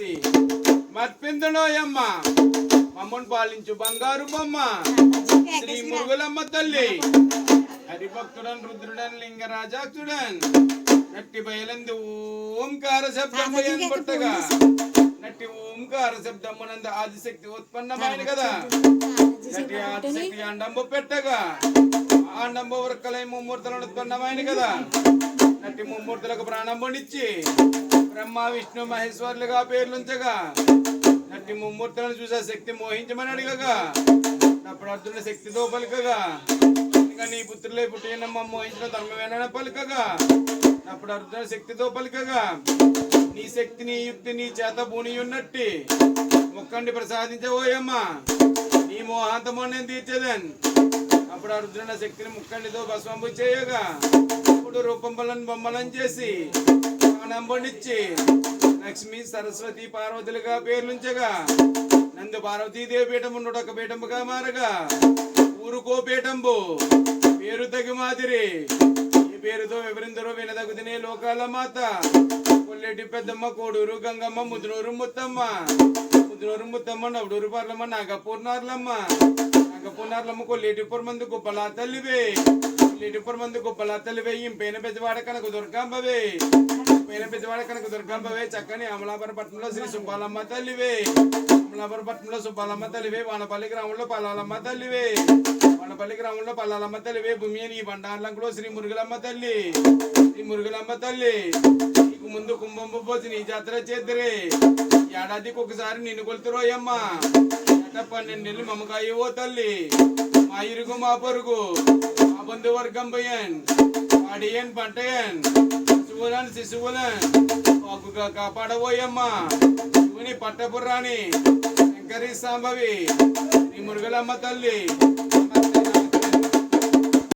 చేసి మర్పిందడోయమ్మ మమ్మను పాలించు బంగారు బొమ్మ. శ్రీ మురుగులమ్మ తల్లి. హరిభక్తుడన్ రుద్రుడన్ లింగరాజాక్షుడన్ నట్టి బయలందు ఓంకార శబ్దం పుట్టగా నట్టి ఓంకార శబ్దమునంద ఆదిశక్తి ఉత్పన్నమైన కదా. నటి ఆదిశక్తి అండంబు పెట్టగా. అండంబు వరకలై ముమ్మూర్తులను ఉత్పన్నమైన కదా. నటి ముమ్మూర్తులకు ప్రాణం బ్రహ్మ విష్ణు మహేశ్వరులుగా పేర్లుంచగా నటి ముమ్మూర్తులను చూసే శక్తి మోహించమని అడగగా. అప్పుడు అర్జున శక్తితో పలుకగా. నీ పుత్రులే పుట్టినమ్మ మోహించిన ధర్మమేన పలుకగా. అప్పుడు అర్జున శక్తితో పలుకగా. నీ శక్తి నీ యుక్తి నీ చేత భూని ఉన్నట్టి మొక్కండి ప్రసాదించబోయమ్మా. నీ మోహాంతమో నేను తీర్చేదన్. అప్పుడు అర్జున శక్తిని ముక్కండితో భస్మంబు చేయగా అప్పుడు రూపంబలను బొమ్మలను చేసి ప్రాణం లక్ష్మి సరస్వతి పార్వతులుగా పేర్లుంచగా నందు పార్వతీదేవి పీఠము నుడొక పీఠముగా మారగా ఊరుకో పీఠంబు పేరు తగి మాదిరి ఈ పేరుతో వివరిందరో వినదగుదినే లోకాల మాత కొల్లెటి పెద్దమ్మ కోడూరు గంగమ్మ ముద్రూరు ముత్తమ్మ ముద్రూరు ముత్తమ్మ నవడూరు పర్లమ్మ నాగపూర్ణార్లమ్మ నాగపూర్నార్లమ్మ కొల్లేటిపురం మంది గొప్పలా తల్లివే. కొల్లేటిపురం మంది గొప్పలా తల్లివే. ఇంపైన పెద్దవాడ కనక దుర్గాంబవే. పేన పెద్దవాడ కనక దుర్గాంబవే. చక్కని అమలాపురం పట్టణంలో శ్రీ సుబ్బాలమ్మ తల్లివే. అమలాపురం పట్టణంలో సుబ్బాలమ్మ తల్లివే. వానపల్లి గ్రామంలో పల్లాలమ్మ తల్లివే. వానపల్లి గ్రామంలో పల్లాలమ్మ తల్లివే. భూమి అని బండార్లంకులో శ్రీ మురుగులమ్మ తల్లి. శ్రీ మురుగులమ్మ తల్లి. నీకు ముందు కుంభంబు పోసి నీ జాతర చేద్దరే. ఏడాదికి ఒకసారి నిన్ను కొలుతురోయమ్మా పన్నెండు నెలలు మమ్మకాయ ఓ తల్లి. మా ఇరుగు మా పొరుగు మా బంధువర్గం పోయాన్ అడియన్ పంటయన్ శిశువులన్ శిశువులన్ పాకుగా కాపాడబోయమ్మా. శివుని పట్టపుర్రాని శంకరి సాంబవి శ్రీ మురుగులమ్మ తల్లి